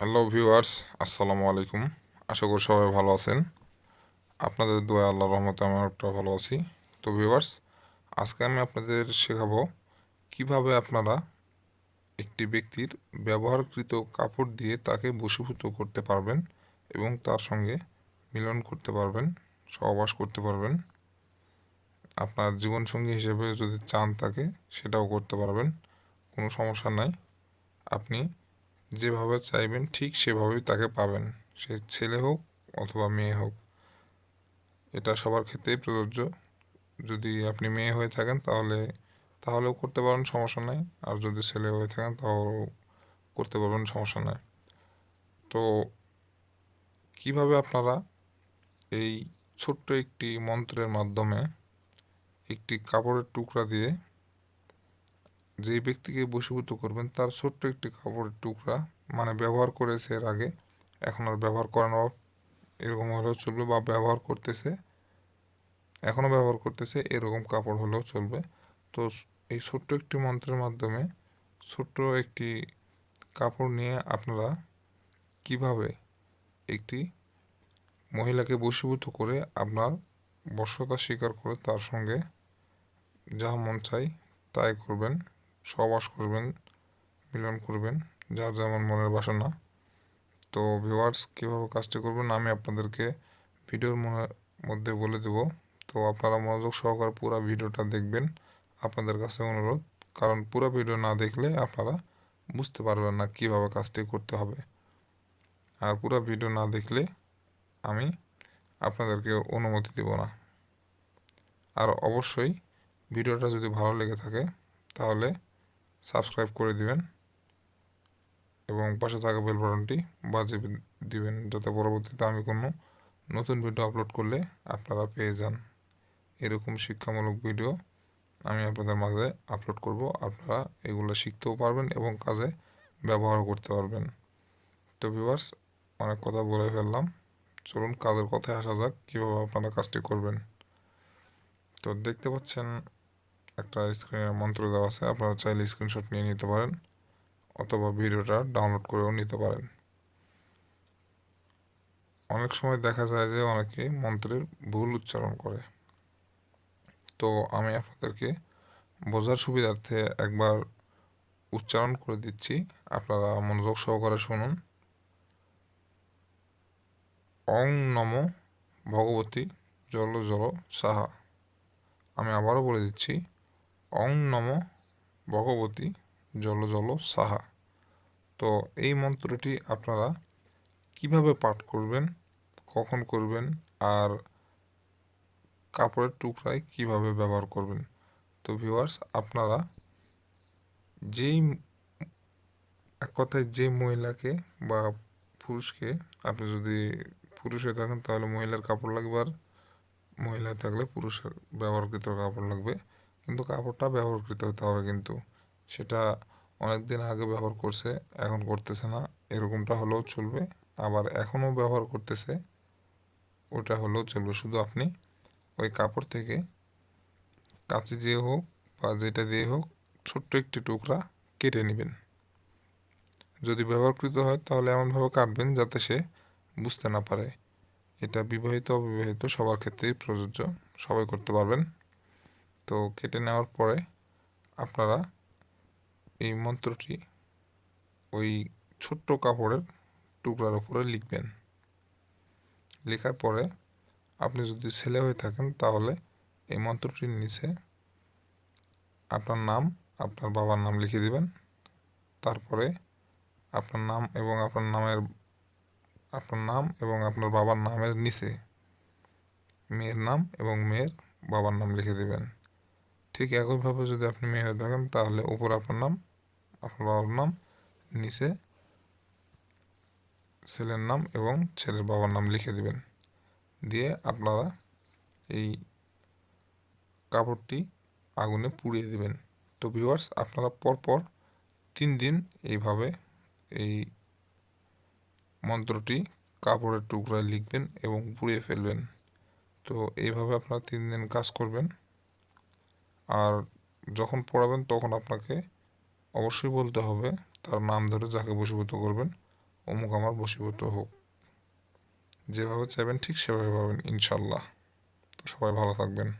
Hello viewers, আসসালামু আলাইকুম। আশা করি সবাই ভালো আছেন। আপনাদের দোয়া আল্লাহ রহমতে আমার ভালো আছি। তো ভিউয়ার্স, আজকে আমি আপনাদের শেখাবো কীভাবে আপনারা একটি ব্যক্তির ব্যবহারকৃত কাপড় দিয়ে তাকে বশীভূত করতে পারবেন এবং তার সঙ্গে মিলন করতে পারবেন, সহবাস করতে পারবেন। আপনার জীবনসঙ্গী হিসেবে যদি চান তাকে, সেটাও করতে পারবেন। কোনো সমস্যা নাই। আপনি যেভাবে চাইবেন, ঠিক সেভাবেই তাকে পাবেন। সে ছেলে হোক অথবা মেয়ে হোক। এটা সবার ক্ষেত্রেই প্রযোজ্য। যদি আপনি মেয়ে হয়ে থাকেন তাহলে, তাহলেও করতে পারেন সমস্যা নাই। আর যদি ছেলে হয়ে থাকেন তাহলেও করতে পারবেন, সমস্যা নাই। তো কীভাবে আপনারা এই ছোট্ট একটি মন্ত্রের মাধ্যমে একটি কাপড়ের টুকরা দিয়ে যেই ব্যক্তিকে বশীভূত করবেন, তার ছোট্ট একটি কাপড়ের টুকরা মানে ব্যবহার করেছে এর আগে, এখন আর ব্যবহার করানো এরকম হলেও চলবে বা ব্যবহার করতেছে এখনও ব্যবহার করতেছে, এরকম কাপড় হলেও চলবে। তো এই ছোট্ট একটি মন্ত্রের মাধ্যমে ছোট্ট একটি কাপড় নিয়ে আপনারা কীভাবে একটি মহিলাকে বশীভূত করে আপনার বশ্যতা স্বীকার করে তার সঙ্গে যা মন চাই তাই করবেন? সহবাস করবেন, মিলন করবেন, যার যেমন মনের বাসনা। তো ভিউয়ার্স কীভাবে কাজটি করবেন আমি আপনাদেরকে ভিডিওর মধ্যে বলে দেব। তো আপনারা মনোযোগ সহকারে পুরো ভিডিওটা দেখবেন। আপনাদের কাছে অনুরোধ, কারণ পুরো ভিডিও না দেখলে আপনারা বুঝতে পারবেন না কীভাবে কাজটি করতে হবে। আর পুরো ভিডিও না দেখলে আমি আপনাদেরকে অনুমতি দেব না। আর অবশ্যই ভিডিওটা যদি ভালো লেগে থাকে, তাহলে সাবস্ক্রাইব করে দিবেন এবং পাশে থাকা বেল বাটনটি বাজিয়ে দিবেন যাতে পরবর্তীতে আমি কোনো নতুন ভিডিও আপলোড করলে আপনারা পেয়ে যান। এরকম শিক্ষামূলক ভিডিও আমি আপনাদের মাঝে আপলোড করব। আপনারা এগুলো শিখতেও পারবেন এবং কাজে ব্যবহারও করতে পারবেন। তো ভিউয়ার্স অনেক কথা বলে ফেললাম। চলুন কাজের কথায় আসা যাক, কীভাবে আপনারা কাজটি করবেন। তো দেখতে পাচ্ছেন একটা স্ক্রিনের মন্ত্র দেওয়া আছে, আপনারা চাইলে স্ক্রিনশট নিয়ে নিতে পারেন, অথবা ভিডিওটা ডাউনলোড করেও নিতে পারেন। অনেক সময় দেখা যায় যে অনেকে মন্ত্রের ভুল উচ্চারণ করে। তো আমি আপনাদেরকে বোঝার সুবিধার্থে একবার উচ্চারণ করে দিচ্ছি, আপনারা মনোযোগ সহকারে শুনুন। অং নম ভগবতী জল জল সাহা। আমি আবারও বলে দিচ্ছি অং নম ভগবতী জল জল সাহা। তো এই মন্ত্রটি আপনারা কীভাবে পাঠ করবেন, কখন করবেন, আর কাপড়ের টুকরায় কীভাবে ব্যবহার করবেন? তো ভিউয়ার্স আপনারা যেই এক কথায় যে মহিলাকে বা পুরুষকে আপনি যদি পুরুষ হয়ে থাকেন, তাহলে মহিলার কাপড় লাগবে আর মহিলা থাকলে পুরুষের ব্যবহারকৃত কাপড় লাগবে। কিন্তু কাপড়টা ব্যবহারকৃত হতে হবে কিন্তু। সেটা অনেক দিন আগে ব্যবহার করছে, এখন করতেছে না। এরকমটা হলেও চলবে। আবার এখনও ব্যবহার করতেছে, ওটা হলেও চলবে। শুধু আপনি ওই কাপড় থেকে কাঁচি দিয়ে হোক বা যেটা দিয়ে হোক ছোট্ট একটি টুকরা কেটে নেবেন। যদি ব্যবহারকৃত হয় তাহলে এমনভাবে কাটবেন যাতে সে বুঝতে না পারে। এটা বিবাহিত অবিবাহিত সবার ক্ষেত্রেই প্রযোজ্য। সবাই করতে পারবেন। তো কেটে নেওয়ার পরে আপনারা এই মন্ত্রটি ওই ছোট্ট কাপড়ের টুকরার উপরে লিখবেন। লেখার পরে আপনি যদি ছেলে হয়ে থাকেন তাহলে এই মন্ত্রটির নিচে আপনার নাম, আপনার বাবার নাম লিখে দিবেন। তারপরে আপনার নাম এবং আপনার নামের, আপনার নাম এবং আপনার বাবার নামের নিচে মেয়ের নাম এবং মেয়ের বাবার নাম লিখে দেবেন। ঠিক একইভাবে যদি আপনি মেয়ে হয়ে থাকেন, তাহলে উপর আপনার নাম, আপনার বাবার নাম, নিচে ছেলের নাম এবং ছেলের বাবার নাম লিখে দেবেন। দিয়ে আপনারা এই কাপড়টি আগুনে পুড়িয়ে দেবেন। তো ভিউয়ার্স আপনারা পরপর তিন দিন এইভাবে এই মন্ত্রটি কাপড়ের টুকরায় লিখবেন এবং পুড়িয়ে ফেলবেন। তো এইভাবে আপনারা তিন দিন কাজ করবেন। আর যখন পড়াবেন তখন আপনাকে অবশ্যই বলতে হবে, তার নাম ধরে যাকে বসীভূত করবেন, অমুক আমার বসীভূত হোক। যেভাবে চাইবেন ঠিক সেভাবে পাবেন, ইনশাল্লাহ। তো সবাই ভালো থাকবেন।